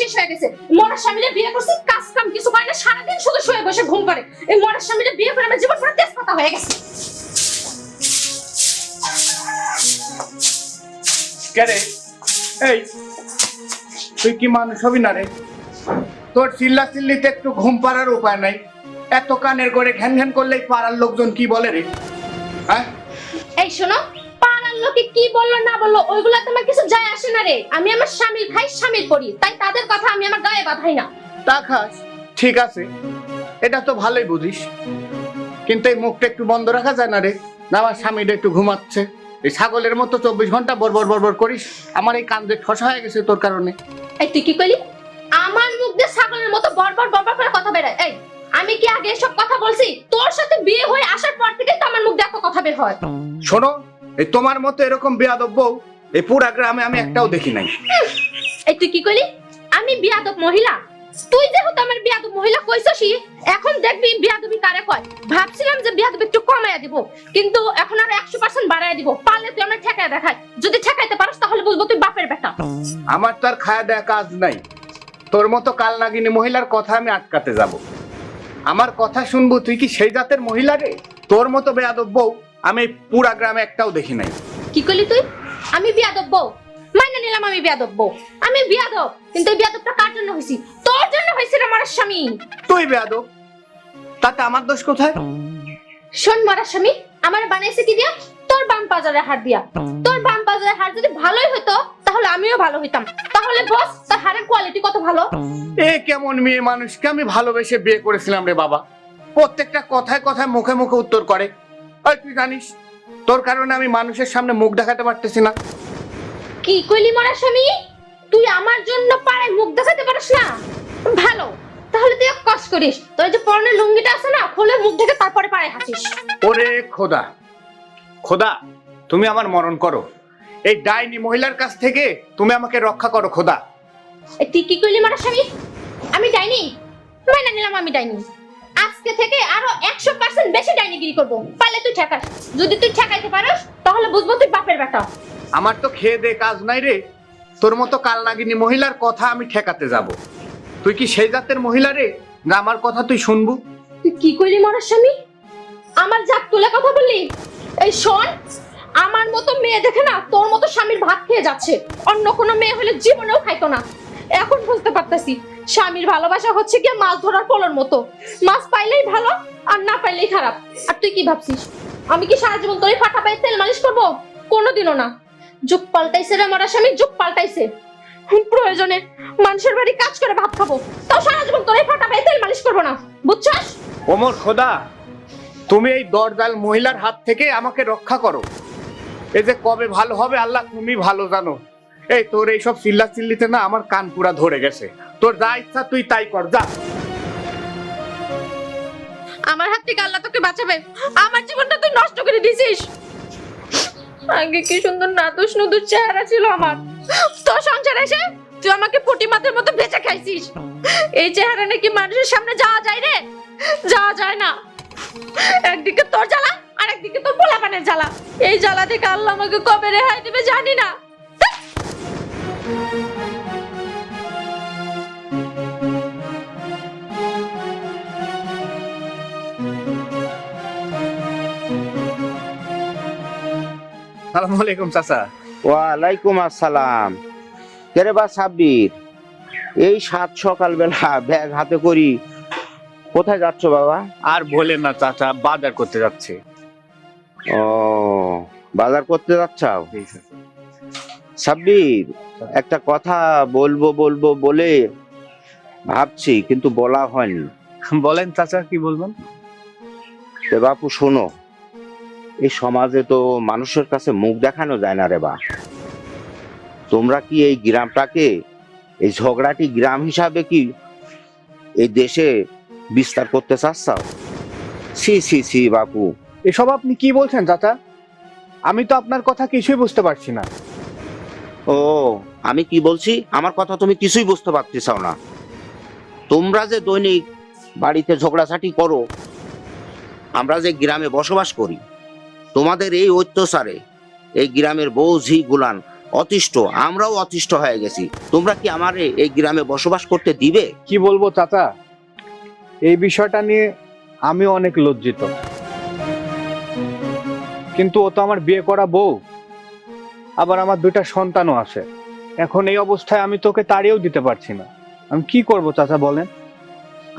শেষ হয়ে গেছে। মরার স্বামীরে বিয়ে করছি কাজ কাম কিছু করে না সারাদিন শুধু শুয়ে বসে ঘুম করে এই মরার স্বামীরে বিয়ে করে আমার জীবন পুরো তেজপাতা হয়ে গেছে। কেরে এই তুই কি মানুষ হবি না রে? তোর চিল্লা চিল্লিতে একটু ঘুম পাড়ার উপায় নাই। এত কানের করে ঘ্যান ঘ্যান করলেই পাড়ার লোকজন কি বলে রে? হ্যাঁ? এই শোনো লোকে কি বলল না বলল ওইগুলা তোমার কিছু যায় আসে না রে। আমি আমার স্বামীর খাই স্বামীর করি তাই তাদের কথা আমি আমার গায়ে বাঁধাই না। তা খাস ঠিক আছে এটা তো ভালোই বুঝিস। কিন্তু এই মুখটা একটু বন্ধ রাখা যায় না রে। না আমার স্বামীটা একটু ঘুমাচ্ছে। এই ছাগলের মতো চব্বিশ ঘণ্টা বরবর বরবর করিস আমার এই কান যে ঠসা হয়ে গেছে তোর কারণে। এই তুই কি কইলি? আমার মুখ দিয়ে ছাগলের মতো বরবর বরবর করে কথা বেরোয়। এই আমি কি আগে এসব কথা বলছি? তোর সাথে বিয়ে হয়ে আসার পর থেকে তো আমার মুখ দিয়ে এত কথা বের হয়। শোনো এই তোমার মতো এরকম বেয়াদব বউ এই পুরা গ্রামে আমি একটাও দেখি নাই। এই তুই কি কইলি? আমি বিয়াদব মহিলা? তুই যেহেতু আমার বিয়াদব মহিলা কইছসই এখন দেখবি বিয়াদবি কারে কয়। ভাবছিলাম যে বিয়াদবি একটু কমায়া দিব কিন্তু এখন আর একশো পার্সেন্ট বাড়ায় দিব। পারলে তুই আমার ঠেকায় দেখায় যদি ঠেকাইতে পারস তাহলে বুঝব তুই বাপের বেটা। আমার তো আর খায়া দেয়া কাজ নাই। তোর মতো কাল নাগিনী মহিলার কথা আমি আটকাতে যাব। আমার কথা শুনব তুই কি সেই জাতের মহিলা রে? তোর মতো বেয়াদব বউ আমি পুরা গ্রামে একটাও দেখি নাই। কি করলি তুই? আমি বিয়াদব বউ। মাইনে নিলাম আমি বিয়াদব বউ। আমি বিয়াদব কিন্তু এই বিয়াদবটা কার জন্য হয়েছি? তোর জন্য হয়েছে রে আমার স্বামী। তুই বেয়াদব তাতে আমার দোষ কোথায়? শোন মারা স্বামী আমার বানাইছে কি দিয়া? তোর বাম পাজারে হাত দিয়া। তোর বাম পাজারে হাত যদি ভালোই হতো তাহলে আমিও ভালো হইতাম। তাহলে বস তার হাড়ের কোয়ালিটি কত ভালো? এ কেমন মেয়ে মানুষকে আমি ভালোবেসে বিয়ে করেছিলাম রে বাবা। প্রত্যেকটা কথায় কথায় মুখে মুখে উত্তর করে। আর তুই জানিস তোর কারণে আমি মানুষের সামনে মুখ দেখাতে পারতেছি না। কি কইলি মারা স্বামী? তুই আমার জন্য পাড়ায় মুখ দেখাতে পারিস না? ভালো তাহলে তুই কষ্ট করিস তোর যে পরনের লুঙ্গিটা আছে না খুলে মুখ ঢেকে তারপরে পাড়ায় হাসিস। ওরে খোদা খোদা তুমি আমার মরণ করো। এই ডাইনি মহিলার কাছ থেকে তুমি আমাকে রক্ষা করো খোদা। তুই কি কইলি মারা স্বামী? আমি ডাইনি? মাইনা নিলাম আমি ডাইনি। আজকে থেকে আরও একশো পার্সেন্ট বেশি ডাইনিগিরি করব। পারলে তুই ঠেকাস। যদি তুই ঠেকাইতে পারস তাহলে বুঝব তুই বাপের বেটা। আমার তো খেয়ে দে কাজ নাই রে। তোর মতো কালনাগিনী মহিলার কথা আমি ঠেকাতে যাব। তুই কি সেই জাতের মহিলা রে? না আমার কথা তুই শুনবু? তুই কি কইলি মরার স্বামী? আমার জাত তুলে কথা বললি? এই শোন আমার মতো মেয়ে দেখে না তোর মতো স্বামীর ভাত খেয়ে যাচ্ছে। অন্য কোনো মেয়ে হলে জীবনেও খাইতো না। এখন বুঝতে পারতাছি স্বামীর ভালোবাসা হচ্ছে কি মাছ ধরার পোলোর মতো। মাছ পাইলেই ভালো, আর না পাইলেই খারাপ। আর তুই কি ভাবছিস? আমি কি সারা জীবন তোরই ফাটা পায়ে তেল মালিশ করব? কোনোদিনও না। যুগ পাল্টাইছে রে আমার স্বামী, যুগ পাল্টাইছে। প্রয়োজনে মানুষের বাড়ি কাজ করে ভাত খাব। তাও সারা জীবন তোরই ফাটা পায়ে তেল মালিশ করব না। বুঝছস? ওমর খোদা, তুমি এই দরজাল মহিলার হাত থেকে আমাকে রক্ষা করো। এই যে কবে ভালো হবে আল্লাহ তুমি ভালো জানো। এই তোর এইসব চিল্লা চিল্লিতে না আমার কান পুরা ধরে গেছে। তোর যা ইচ্ছা তুই তাই কর, যা। আমার হাত থেকে আল্লাহ তোকে বাঁচাবে। আমার জীবনটা তুই নষ্ট করে দিয়েছিস। আগে কি সুন্দর নাদুস নুদুস চেহারা ছিল আমার। তোর সংসার এসে তুই আমাকে পুটি মাছের মতো বেঁচে খাইছিস। এই চেহারা নাকি মানুষের সামনে যাওয়া যায় রে? যাওয়া যায় না। একদিকে তোর জ্বালা, আর একদিকে তোর পোলাপানের জ্বালা। এই জ্বালা থেকে আল্লাহ আমাকে কবে রেহাই দেবে জানি না। সালাম আলাইকুম চাচা। ওয়ালাইকুম আসসালাম। কেরে বা সাব্বির? এই সাত সকালবেলা ব্যাগ হাতে করি। কোথায় যাচ্ছ বাবা? আর বলে না চাচা বাজার করতে যাচ্ছে। ও বাজার করতে যাচ্ছাও? সাব্বির একটা কথা বলব বলব বলে ভাবছি কিন্তু বলা হয়নি। বলেন চাচা কি বলবেন? বাপু শোনো। এই সমাজে তো মানুষের কাছে মুখ দেখানো যায় না রে বা। তোমরা কি এই গ্রামটাকে এই ঝগড়াটি গ্রাম হিসাবে কি এই দেশে বিস্তার করতে চাচ্ছাও? সি সি সি বাপু। এসব আপনি কি বলছেন চাচা? আমি তো আপনার কথা কিছুই বুঝতে পারছি না। ও আমি কি বলছি? আমার কথা তুমি কিছুই বুঝতে পারতেছাও না। তোমরা যে দৈনিক বাড়িতে ঝগড়াঝাটি করো আমরা যে গ্রামে বসবাস করি তোমাদের এই অত্যাচারে এই গ্রামের বৌঝি গুলান অতিষ্ঠ আমরাও অতিষ্ঠ হয়ে গেছি। তোমরা কি আমারে এই গ্রামে বসবাস করতে দিবে? কি বলব চাচা? এই বিষয়টা নিয়ে আমি অনেক লজ্জিত। কিন্তু ও তো আমার বিয়ে করা বউ। আবার আমার দুইটা সন্তানও আছে। এখন এই অবস্থায় আমি তোকে তাড়িয়েও দিতে পারছি না। আমি কি করব চাচা বলেন?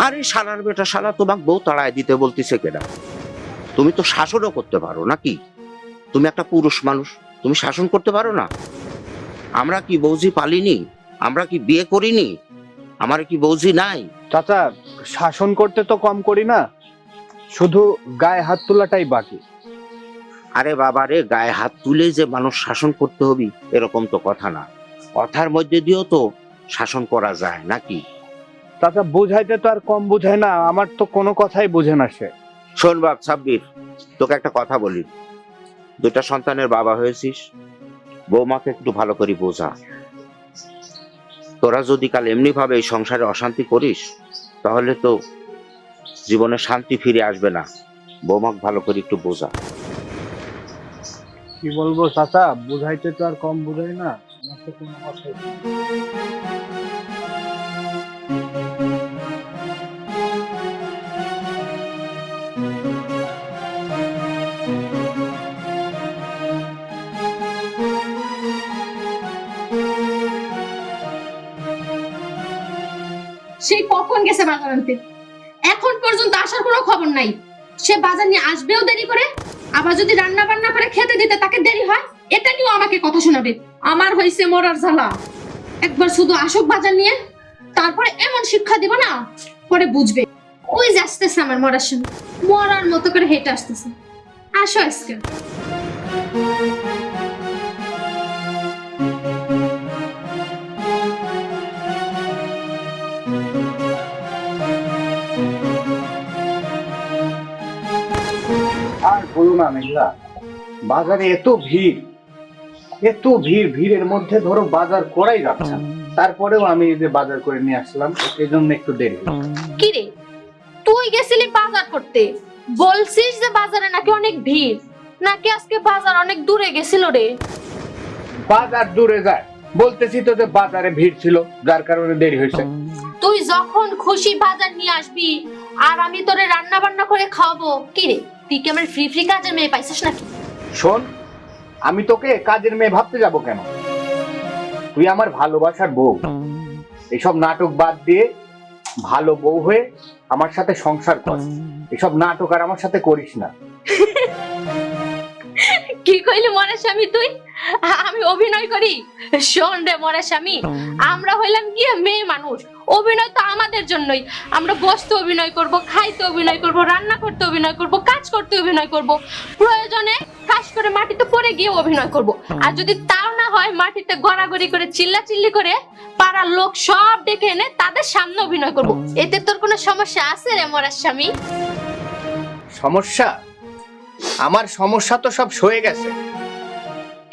আরে শালার বেটা শালা তোমাকে বউ তাড়ায় দিতে বলতেছে কেডা? তুমি তো শাসনও করতে পারো নাকি? তুমি একটা পুরুষ মানুষ তুমি শাসন করতে পারো না? আমরা কি বৌজি পালিনি? আমরা কি বিয়ে করিনি? আমার কি বৌজি নাই? চাচা শাসন করতে তো কম করি না শুধু গায়ে হাত তোলাটাই বাকি। আরে বাবা রে গায়ে হাত তুলে যে মানুষ শাসন করতে হবে এরকম তো কথা না। কথার মধ্যে দিয়েও তো শাসন করা যায় নাকি? চাচা বুঝাইতে তো আর কম বুঝায় না আমার তো কোনো কথাই বুঝে না সে। শোন বাপ, সাব্বির, তোকে একটা কথা বলি। দুটা সন্তানের বাবা হয়েছিস, বৌমাকে একটু ভালো করে বোঝা। তোরা যদি কাল এমনি ভাবে এই সংসারে অশান্তি করিস, তাহলে তো জীবনে শান্তি ফিরে আসবে না। বৌমাকে ভালো করে একটু বোঝা। কি বলব চাচা? বুঝাইতে তো আর কম বুঝাই না। আমার তো কোনো কথাই সেই কখন গেছে বাজার আনতে? এখন পর্যন্ত আসার কোনো খবর নাই। সে বাজার নিয়ে আসবেও দেরি করে, আবার যদি রান্না বান্না করে খেতে দিতে তাকে দেরি হয়, এটা নিয়েও আমাকে কথা শোনাবে। আমার হয়েছে মরার জ্বালা। একবার শুধু আসুক বাজার নিয়ে, তারপরে এমন শিক্ষা দিব না, পরে বুঝবে। ওই যে আসতেছে আমার মরার সময় মরার মতো করে হেঁটে আসতেছে। আসো আজকে। আর বলো না মেঘলা বাজারে এত ভিড় এত ভিড় ভিড়ের মধ্যে ধরো বাজার করাই যাচ্ছে না। তারপরেও আমি এই যে বাজার করে নিয়ে আসলাম এই জন্য একটু দেরি কি রে তুই গেছিলি বাজার করতে। বলছিস যে বাজারে নাকি অনেক ভিড়। নাকি আজকে বাজার অনেক দূরে গেছিল রে? বাজার দূরে যায়। বলতেছি তো যে বাজারে ভিড় ছিল যার কারণে দেরি হয়েছে। তুই যখন খুশি বাজার নিয়ে আসবি আর আমি তোরে রান্না বান্না করে খাওয়াবো কি রে? তুই কি আমার ফ্রি ফ্রি কাজের মেয়ে পাইছিস নাকি? শোন আমি তোকে কাজের মেয়ে ভাবতে যাব কেন? তুই আমার ভালোবাসার বউ। এসব নাটক বাদ দিয়ে ভালো বউ হয়ে আমার সাথে সংসার কর। এসব নাটক আর আমার সাথে করিস না। কি কইলি মরা স্বামী তুই? আমি অভিনয় করি। শোন রে মরা স্বামী আমরা হইলাম মেয়ে মানুষ। অভিনয় তো আমাদের জন্যই। আমরা অভিনয় করব, খাইতে অভিনয় করব, রান্না করতে অভিনয় করব, কাজ করতে অভিনয় করব। প্রয়োজনে কাজ করে মাটিতে পড়ে গিয়ে অভিনয় করব। আর যদি তাও না হয় মাটিতে গড়াগড়ি করে চিল্লা চিল্লি করে পাড়ার লোক সব ডেকে এনে তাদের সামনে অভিনয় করব। এতে তোর কোনো সমস্যা আছে রে মরার স্বামী সমস্যা? আমার সমস্যা তো সব সয়ে গেছে।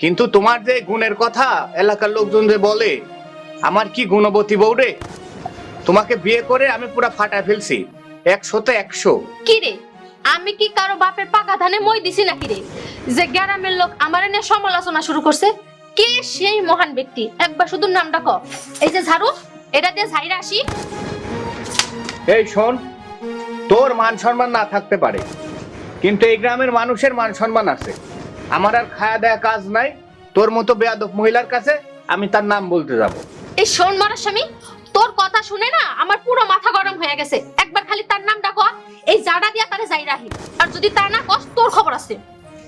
কিন্তু তোমার যে গুণের কথা এলাকার লোকজন যে বলে আমার কি গুণবতী বউ রে? তোমাকে বিয়ে করে আমি পুরা ফাটায় ফেলছি একশোতে একশো। কি রে? আমি কি কারও বাপের পাকা ধানে মই দিছি নাকি রে? যে গ্রামের লোক আমার নিয়ে সমালোচনা শুরু করছে কে সেই মহান ব্যক্তি? একবার শুধু নামটা ক। এই যে ঝাড়ু এটা দিয়ে ঝাইরা আসি। এই শোন তোর মান সম্মান না থাকতে পারে। কিন্তু এই গ্রামের মানুষের মান সম্মান আছে। আমার আর খায়া দেয়া কাজ নাই। তোর মতো বেয়াদব মহিলার কাছে আমি তার নাম বলতে যাব। এই শোন স্বামী তোর কথা শুনে না আমার পুরো মাথা গরম হয়ে গেছে। একবার খালি তার নাম ক এই জাডা দিয়া তারে যাইরা আহি আর যদি তা না কস তোর খবর আছে।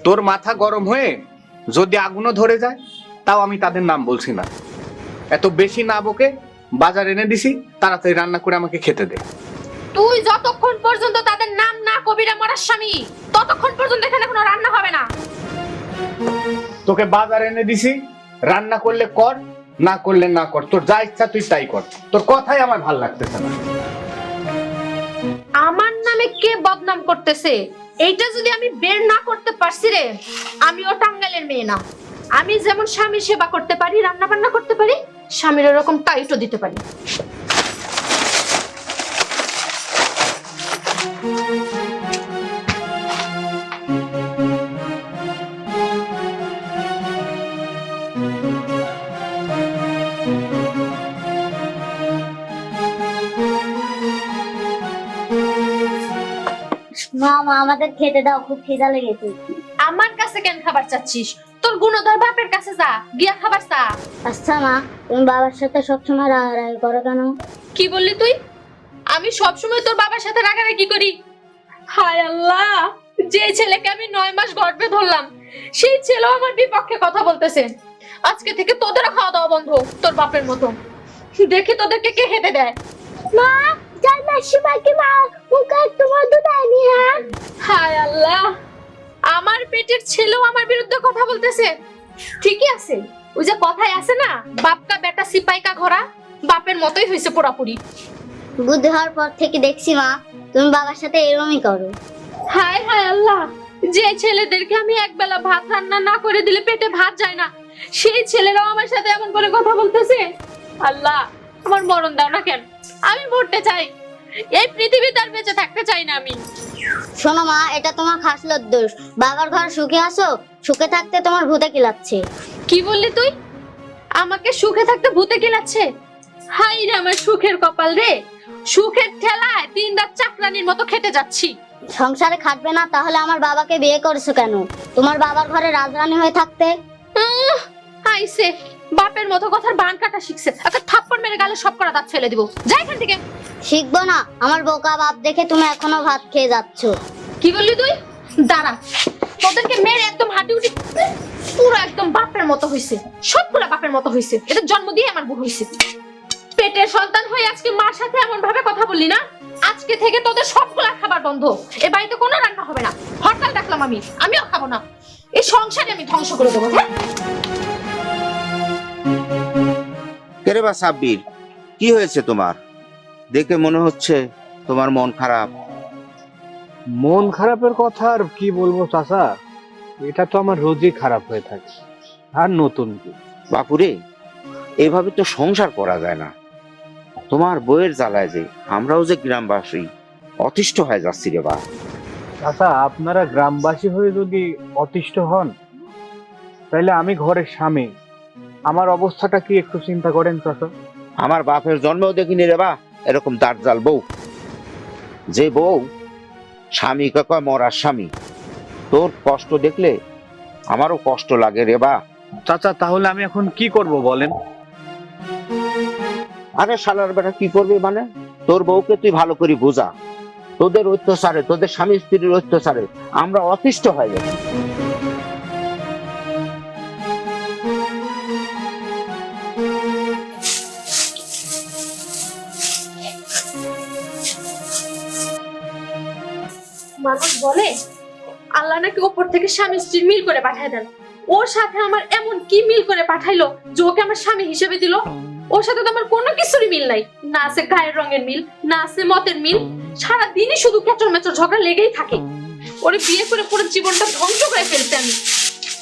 তোর মাথা গরম হয়ে যদি আগুনও ধরে যায় তাও আমি তাদের নাম বলছি না। এত বেশি না বকে বাজার এনে দিছি তাড়াতাড়ি রান্না করে আমাকে খেতে দে। তুই যতক্ষণ পর্যন্ত তাদের নাম না কবিরা মারার স্বামী ততক্ষণ পর্যন্ত এখানে কোনো রান্না হবে না। তোকে বাজার এনে দিছি রান্না করলে কর না করলে না কর। তোর যা ইচ্ছা তুই তাই কর। তোর কথাই আমার ভালো লাগতেছে না। আমার নামে কে বদনাম করতেছে? এইটা যদি আমি বের না করতে পারছি রে আমিও টাঙ্গালের মেয়ে না। আমি যেমন স্বামীর সেবা করতে পারি রান্না বান্না করতে পারি স্বামীর এরকম টাইটও দিতে পারি। মা মা আমাদের খেতে দাও খুব খিদা লেগেছে। আমার কাছে কেন খাবার চাচ্ছিস? তোর গুণধর বাপের কাছে যা গিয়া খাবার চা। আচ্ছা মা তুমি বাবার সাথে সবসময় রাগারাগি করো কেন? কি বললি তুই? আমি সব সময় তোর বাবার সাথে রাগারাগি করি। হায় আল্লাহ যে ছেলেকে আমি নয় মাস গর্ভে ধরলাম সেই ছেলেও আমার বিপক্ষে কথা বলতেছে। আজকে থেকে তোদেরও খাওয়া দাওয়া বন্ধ তোর বাপের মতো। দেখি তোদেরকে কে হেঁটে দেয়। মা যাই মাসি মাকে মা মুখে একটু মধু দেয়নি হ্যাঁ? হায় আল্লাহ আমার পেটের ছেলেও আমার বিরুদ্ধে কথা বলতেছে। ঠিকই আছে ওই যে কথায় আছে না বাপকা বেটা সিপাইকা ঘোড়া বাপের মতোই হয়েছে পুরাপুরি বুদ্ধি হওয়ার পর থেকে দেখছি মা তুমি বাবার সাথে এরমই করো। হায় হায় আল্লাহ যে ছেলেদেরকে আমি একবেলা ভাত রান্না না করে দিলে পেটে ভাত যায় না সেই ছেলেরাও আমার সাথে এমন করে কথা বলতেছে? আল্লাহ আমার মরণ দাও না কেন? আমি মরতে চাই। এই পৃথিবীতে আর বেঁচে থাকতে চাই না আমি। শোনো মা এটা তোমার খাসলোর দোষ। বাবার ঘর সুখে আসো সুখে থাকতে তোমার ভূতে কিলাচ্ছে। কি বললি তুই? আমাকে সুখে থাকতে ভূতে গেলাচ্ছে হাই রে আমার সুখের কপাল রে। সুখের ঠেলায় দিন রাত চাকরানির মতো খেটে যাচ্ছি। সংসারে খাটবে না তাহলে আমার বাবাকে বিয়ে করছ কেন? তোমার বাবার ঘরে রাজরানী হয়ে থাকতে? আইসে বাপের মতো কথার বান কাটা শিখছে। একটা থাপ্পড় মেরে গালে সব করা দাঁত ফেলে দিব। যাই এখান থেকে। শিখব না আমার বোকা বাপ দেখে তুমি এখনও ভাত খেয়ে যাচ্ছ। কি বললি তুই? দাঁড়া তোদেরকে মেরে একদম হাঁটি উঠি পুরো একদম বাপের মতো হইছে। সবগুলা বাপের মতো হইছে। এটা জন্ম দিয়ে আমার বুড়ো হইছে। পেটের সন্তান হয়ে আজকে মার সাথে এমন ভাবে কথা বললি না? আজকে থেকে তোদের সবগুলা খাবার বন্ধ। এ বাড়িতে কোনো রান্না হবে না। হরতাল ডাকলাম আমি। আমিও খাব না। এই সংসারে আমি ধ্বংস করে দেবো হ্যাঁ? সাব্বির? কি হয়েছে তোমার? দেখে মনে হচ্ছে তোমার মন খারাপ। মন খারাপের কথা আর কি বলব চাচা? এটা তো আমার রোজই খারাপ হয়ে থাকে আর নতুন কি? বাপুরে এভাবে তো সংসার করা যায় না। তোমার বইয়ের জ্বালায় যে আমরাও যে গ্রামবাসী অতিষ্ঠ হয়ে যাচ্ছি রে বা। চাচা আপনারা গ্রামবাসী হয়ে যদি অতিষ্ঠ হন তাহলে আমি ঘরের স্বামী। আমার অবস্থাটা কি একটু চিন্তা করেন চাচা? আমার বাপের জন্মেও দেখিনি রে বা এরকম দাঁত জাল বউ। যে বউ স্বামীকে কয় মরার স্বামী। তোর কষ্ট দেখলে আমারও কষ্ট লাগে রে বা। চাচা তাহলে আমি এখন কি করব বলেন? আরে শালার বেটা কি করবি মানে? তোর বউকে তুই ভালো করে বোঝা। তোদের অত্যাচারে তোদের স্বামী স্ত্রীর অত্যাচারে আমরা অতিষ্ঠ হয়ে যাচ্ছি মানুষ বলে, আল্লাহ নাকি ওপর থেকে স্বামী স্ত্রীর মিল করে পাঠায় দেন। ওর সাথে আমার এমন কি মিল করে পাঠাইলো যে ওকে আমার স্বামী হিসেবে দিল? ওর সাথে তো আমার কোনো কিছুরই মিল নাই। না আছে গায়ের রঙের মিল, না আছে মতের মিল। সারা দিনই শুধু কেচর মেচর ঝগড়া লেগেই থাকে। ওরে বিয়ে করে পুরো জীবনটা ধ্বংস করে ফেলতে আমি।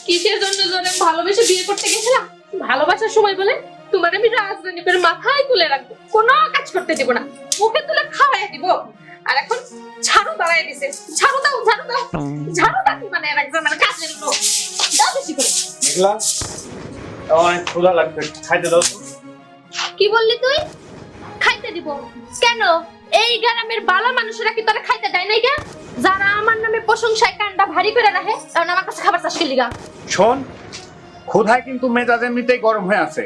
কিসের জন্য আমি ভালোবেসে বিয়ে করতে গেছিলাম? ভালোবাসার সময় বলে, তোমার আমি রাজধানী করে মাথায় তুলে রাখব। কোনো কাজ করতে দিব না। মুখে তুলে খাওয়াই দিব। আর এখন ঝাড়ু দাঁড়ায় দিছে। ঝাড়ু দাও ঝাড়ু দাও ঝাড়ু দাও মানে কাজের লোক দাও বেশি করে। মেঘলা অনেক ক্ষুধা লাগবে খাইতে দাও কি বললি তুই? খাইতে দিব। কেন? এই গ্রামের বালা মানুষেরা কি তোরা খাইতে দেয় নাই কেন যারা আমার নামে প্রশংসায় কান্ডা ভারী করে রাখে কারণ আমার কাছে খাবার চাষ করলি গা? শোন ক্ষুধায় কিন্তু মেজাজ এমনিতেই গরম হয়ে আছে।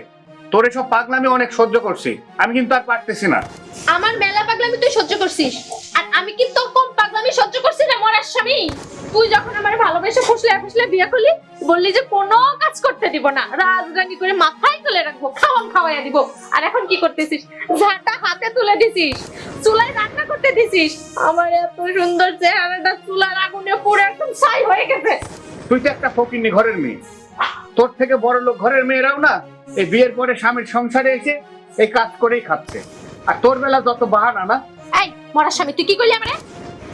তোর এসব পাগলামি অনেক সহ্য করছি। আমি কিন্তু আর পারতেছি না। আমার মেলা পাগলামি তুই সহ্য করছিস। আর আমি কি তোর কম পাগলামি সহ্য করছি না মরার স্বামী? তুই যখন আমার ভালোবেসে ফুসলে ফুসলে বিয়ে করলি বললি যে কোনো কাজ করতে দিব না। রাজরানি করে মাথায় তুলে রাখব খাওয়ান খাওয়াইয়া দিব। আর এখন কি করতেছিস? ঝাঁটা হাতে তুলে দিছিস চুলায় রান্না করতে দিছিস। আমার এত সুন্দর চেহারাটা চুলার আগুনে পুরো একদম ছাই হয়ে গেছে। তুই তো একটা ফকিন্নি ঘরের মেয়ে। তোর থেকে বড় লোক ঘরের মেয়েরাও না এই বিয়ের পরে স্বামীর সংসারে এসে এই কাজ করেই খাচ্ছে। আর তোর বেলা যত বাহানা না? এই মরার স্বামী, তুই কি করলি আমারে?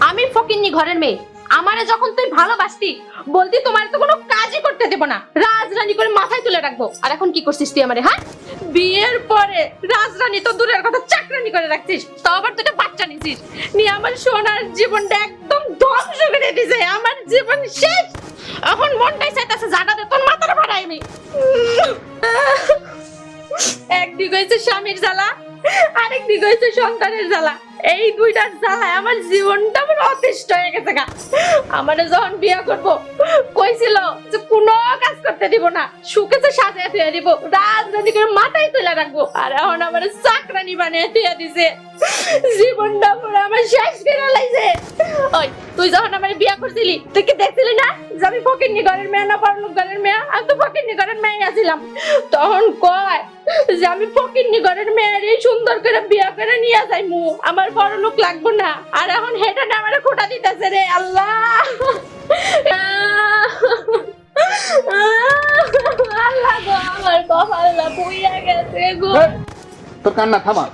আমি ফকিন্নি ঘরের মেয়ে। আমারে যখন তুই ভালোবাসতি, বলতি তোমার তো কোনো কাজই করতে দেব না। রাজরানী করে মাথায় তুলে রাখব। আর এখন কি করছিস তুই আমারে হ্যাঁ? বিয়ের পরে রাজরানী তো দূরের কথা চাকরানি করে রাখছিস। তো আবার তুই বাচ্চা নিছিস। নিয়ে আমার সোনার জীবনটা একদম ধ্বংস করে দিছে। আমার জীবন শেষ। এখন মনটাই চাইতেছে জানাতে তোর মাথার ভাড়াই আমি। একদিক হয়েছে স্বামীর জ্বালা আরেক দিক হয়েছে সন্তানের জ্বালা। এই দুইটা জ্বালায় আমার জীবনটা আমার অতিষ্ঠ হয়ে গেছে গা। আমারে যখন বিয়ে করব, কইছিল যে কোনো কাজ করতে দিব না সুখেছে সাজিয়ে দিয়ে দিব রাজধানী করে মাথায় তুলে রাখব। আর এখন আমার চাকরানি বানিয়ে দিয়ে দিছে। জীবনটা পুরো আমার শেষ করে লাইছে। ওই, তুই যখন আমার বিয়ে করছিলি, তুই কি দেখছিলি না যে আমি ফকিরনি ঘরের মেয়ে না পরলোক ঘরের মেয়ে? আমি তো ফকিরনি ঘরের মেয়ে আছিলাম। তখন কয় যে আমি ফকিরনি ঘরের মেয়ের সুন্দর করে বিয়ে করে নিয়ে যাই মু আমার বড় লোক লাগবো না। আর এখন হেঁটে আমার খোটা দিতেছে রে আল্লাহ। আল্লাহ গো আমার কপালটা পুইয়া গেছে গো। তোর কান্না থামা।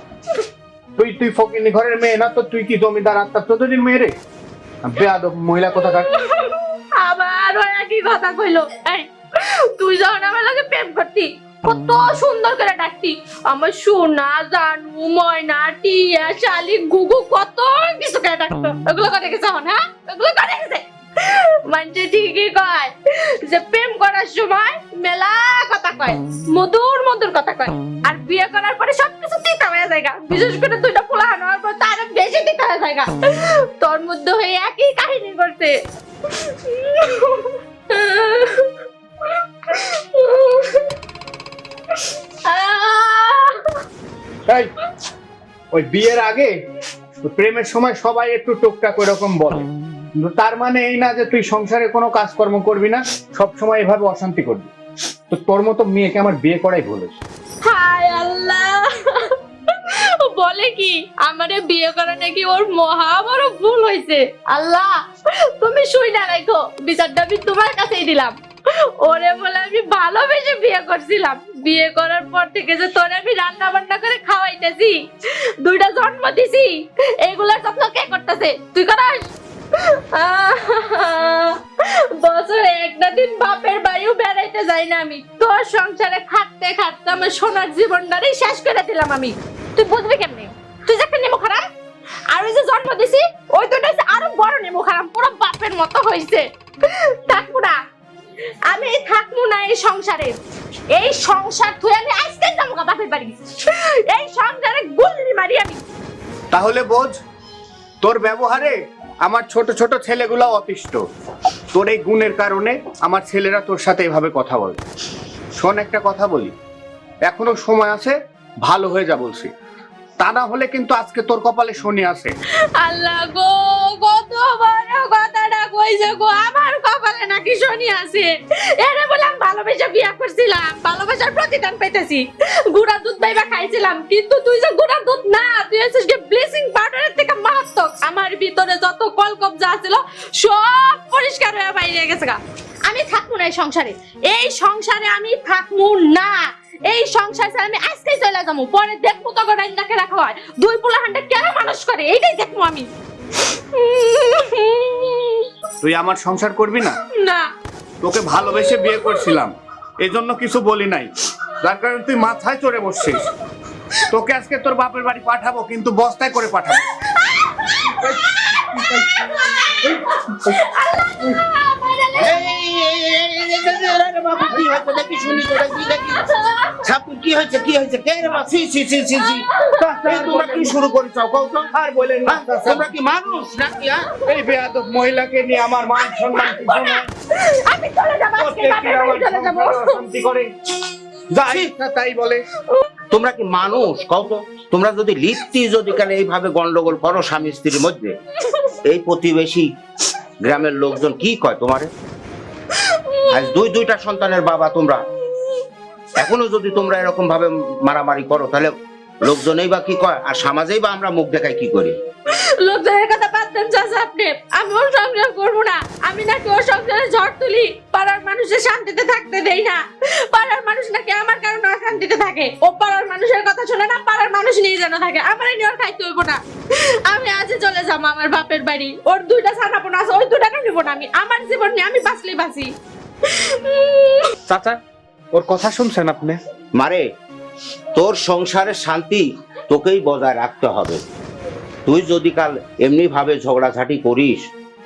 তুই তুই ফকিন্নি ঘরের মেয়ে না তো তুই কি জমিদার আত্মার চোদ্দিন মেয়ে রে? বেয়াদব মহিলা কোথাকার? আবার ওই একই কথা কইলো? তুই যখন আমার লগে প্রেম করতি কত সুন্দর করে ডাকতি। আমার সোনা জানু ময়না টিয়া শালিক গুগু কত কিছু করে ডাকতো। ওগুলো করে গেছে এখন হ্যাঁ? ওগুলো করে গেছে মানুষে ঠিকই কয় যে প্রেম করার সময় মেলা কথা কয় মধুর মধুর কথা কয়। আর বিয়ে করার পরে সবকিছু দিতে হয়ে যায় বিশেষ করে দুইটা পোলা হানোয়ার পর তার বেশি দিতে হয়ে যায় তোর মধ্যে হয়ে একই কাহিনী করছে এই, ওই বিয়ের আগে প্রেমের সময় সবাই একটু টুকটাক ওইরকম বলে। তার মানে এই না যে তুই সংসারে কোনো কাজকর্ম করবি না সব সময় এভাবে অশান্তি করবি। তো তোর মতো মেয়েকে আমার বিয়ে করাই ভুল হায় আল্লাহ! বলে কি, আমারে বিয়ে করা নাকি ওর মহা বড় ভুল হয়েছে। আল্লাহ, তুমি শুই না রাখো বিচারটা আমি তোমার কাছেই দিলাম। ওরে বলে আমি ভালোবেসে বিয়ে করছিলাম। বিয়ে করার পর থেকে যে তোরে আমি রান্না বান্না করে খাওয়াইতেছি, দুইটা জন্ম দিছি, এগুলার যত্ন কে করতেছে? তুই করাস? বছরে একটা দিন বাপের বাড়িও বেড়াইতে যাই না আমি। তোর সংসারে খাটতে খাটতে আমার সোনার জীবনটারই শেষ করে দিলাম আমি। তুই বুঝবি কেমনে? তুই যে একটা নেমো খারাপ, আর ওই যে জন্ম দিছি, ওই দুটো আরও বড় নেমো খারাপ, পুরো বাপের মতো হয়েছে থাকব না আমি থাকব না এই সংসারে। এই সংসার তুই আমি আজকে যাব গা বাপের বাড়ি। এই সংসারে গুল্লি মারি আমি। তাহলে বোঝ তোর ব্যবহারে আমার ছোট ছোট ছেলেগুলো অতিষ্ঠ। তোর এই গুণের কারণে আমার ছেলেরা তোর সাথে এভাবে কথা বলে। শোন একটা কথা বলি। এখনও সময় আছে ভালো হয়ে যা বলছি। তা না হলে কিন্তু আজকে তোর কপালে শনি আছে আল্লাহ গো কত বড় কথাটা কইছে গো আমার কপালে নাকি শনি আছে। এরে বললাম, ভালোবেসে বিয়া করছিলাম। প্রতিদান গুড়া দুধ পাইবা খাইছিলাম, কিন্তু তুই যে গুড়া দুধ না, তুই হচ্ছিস পাউডারের থেকে মারাত্মক। আমার ভিতরে যত কলকব যা ছিল, সব পরিষ্কার হয়ে বাইরে গেছে গা। আমি থাকব না এই সংসারে। এই সংসারে আমি থাকব না। এই সংসার ছেড়ে আমি আজকেই চলে যাব। পরে দেখব তো রান্নাকে রাখা হয়। দুই পোলা হান্ডা কেন মানুষ করে? এইটাই দেখব আমি। তুই আমার সংসার করবি না না তোকে ভালোবেসে বিয়ে করছিলাম এজন্য কিছু বলি নাই যার কারণে তুই মাথায় চড়ে বসছিস তোকে আজকে তোর বাপের বাড়ি পাঠাবো কিন্তু বস্তায় করে পাঠাবো কি হয়েছে দেখি শুনি তো দেখি দেখি ছাপুর কি হয়েছে কি হয়েছে? কে রে সি সি সি সি সি তোমরা কি শুরু করেছ? কও তো। আর বলেন না। হ্যাঁ? তোমরা কি মানুষ নাকি হ্যাঁ? এই বেয়াদব মহিলাকে নিয়ে আমার মান সম্মান কিছু নাই। আমি চলে যাব আজকে প্রত্যেকদিন বাপের আমার বাড়ি চলে যাব। সংসারে করে। যাই তাই বলে। তোমরা কি মানুষ? কও তো। তোমরা যদি লিপ্তি যদি কেন এইভাবে গন্ডগোল করো স্বামী স্ত্রীর মধ্যে? এই প্রতিবেশী গ্রামের লোকজন কি কয় তোমারে? আজ দুই দুইটা সন্তানের বাবা তোমরা। এখনও যদি তোমরা এরকম ভাবে মারামারি করো তাহলে লোকজনেই বা কি কয়? আর সমাজেই বা আমরা মুখ দেখাই কি করি? লোকজনের কথা বাদ দেন চাচা আপনি আমি ওর সংসার করব না। আমি নাকি ওর সংসারে ঝড় তুলি। পাড়ার মানুষের শান্তিতে থাকতে দেই না। পাড়ার মানুষ নাকি আমার কারণে অশান্তিতে থাকে। ও পাড়ার মানুষের কথা শোনে না পাড়ার মানুষ নিয়ে যেন থাকে। আমার নিয়ে ওর খাইতে হইব না। আমি আজ চলে যাব আমার বাপের বাড়ি। ওর দুইটা ছানাপন আছে ওই দুটাকে নিব না আমি। আমার জীবন নিয়ে আমি বাঁচলে বাঁচি। চাচা ওর কথা শুনছেন আপনি? মারে তোর সংসারের শান্তি তোকেই বজায় রাখতে হবে। তুই যদি কাল এমনি ভাবে ঝগড়াঝাটি করিস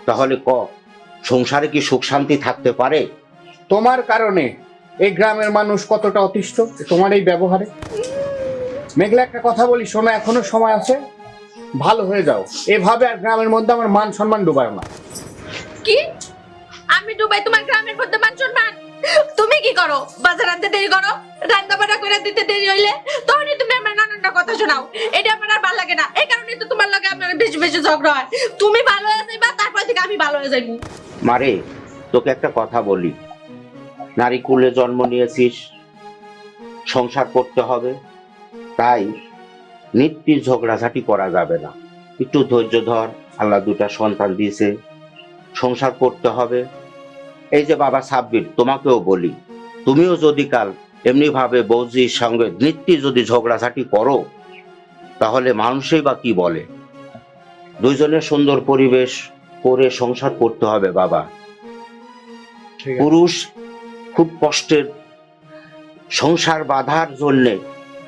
তাহলে ক সংসারে কি সুখ শান্তি থাকতে পারে? তোমার কারণে এই গ্রামের মানুষ কতটা অতিষ্ঠ তোমার এই ব্যবহারে? মেঘলা একটা কথা বলি শোনো এখনও সময় আছে? ভালো হয়ে যাও। এভাবে আর গ্রামের মধ্যে আমার মান সম্মান ডুবায় না। কি? আমি ডুবাই তোমার গ্রামের মধ্যে কি করো? বাজার আনতে দেরি করো? রান্না বান্না করে দিতে দেরি হইলে? তখনই তুমি আমার নানানটা কথা শোনাও। এটা আমার আর ভালো লাগে না। এই কারণে তো তোমার লগে আমার বেশি বেশি ঝগড়া হয়। তুমি ভালো হয়ে যাইবা, তারপর থেকে আমি ভালো হয়ে যাইবো। মারে, তোকে একটা কথা বলি। নারী কুলে জন্ম নিয়েছিস, সংসার করতে হবে, তাই নিত্যি ঝগড়াঝাটি করা যাবে না। একটু ধৈর্য ধর, আল্লাহ দুটা সন্তান দিয়েছে। সংসার করতে হবে। এই যে বাবা সাব্বির, তোমাকেও বলি তুমিও যদি কাল এমনি ভাবে বৌজির সঙ্গে নিত্যি যদি ঝগড়াঝাটি করো তাহলে মানুষই বা কি বলে? দুইজনের সুন্দর পরিবেশ করে সংসার করতে হবে বাবা। পুরুষ খুব কষ্টের সংসার বাঁধার জন্যে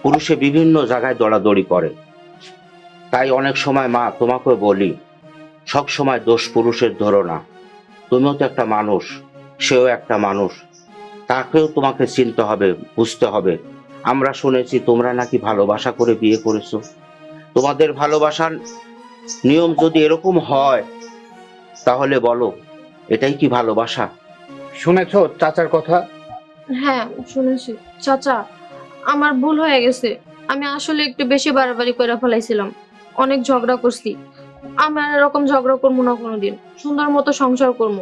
পুরুষে বিভিন্ন জায়গায় দৌড়াদৌড়ি করে। তাই অনেক সময় মা তোমাকে বলি সব সময় দোষ পুরুষের ধরো না। তুমিও তো একটা মানুষ সেও একটা মানুষ। তাকেও তোমাকে চিনতে হবে বুঝতে হবে। আমরা শুনেছি তোমরা নাকি ভালোবাসা করে বিয়ে করেছ। তোমাদের ভালোবাসার নিয়ম যদি এরকম হয় তাহলে বলো এটাই কি ভালোবাসা? শুনেছো চাচার কথা? হ্যাঁ শুনেছি। চাচা আমার ভুল হয়ে গেছে। আমি আসলে একটু বেশি বাড়াবাড়ি করে ফেলাইছিলাম। অনেক ঝগড়া করছি। আমি আর এরকম ঝগড়া করব না কোনোদিন। সুন্দর মতো সংসার করব।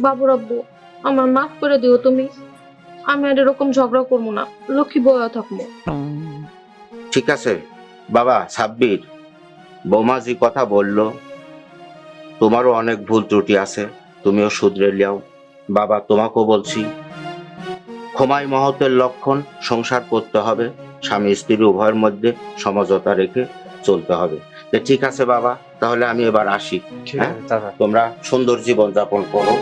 বাবু রাব্বু আমার মাফ করে দিও তুমি। আমি আর এরকম ঝগড়া করব না। লক্ষ্মী বয়া থাকব। ঠিক আছে। বাবা সাব্বির বৌমাজি কথা বলল তোমারও অনেক ভুল ত্রুটি আছে। তুমিও শুধরে লিয়াও। বাবা তোমাকেও বলছি ক্ষমাই মহতের লক্ষণ সংসার করতে হবে। স্বামী স্ত্রী উভয়ের মধ্যে সমঝোতা রেখে চলতে হবে। ঠিক আছে বাবা তাহলে আমি এবার আসি। হ্যাঁ? তোমরা সুন্দর জীবন যাপন করো।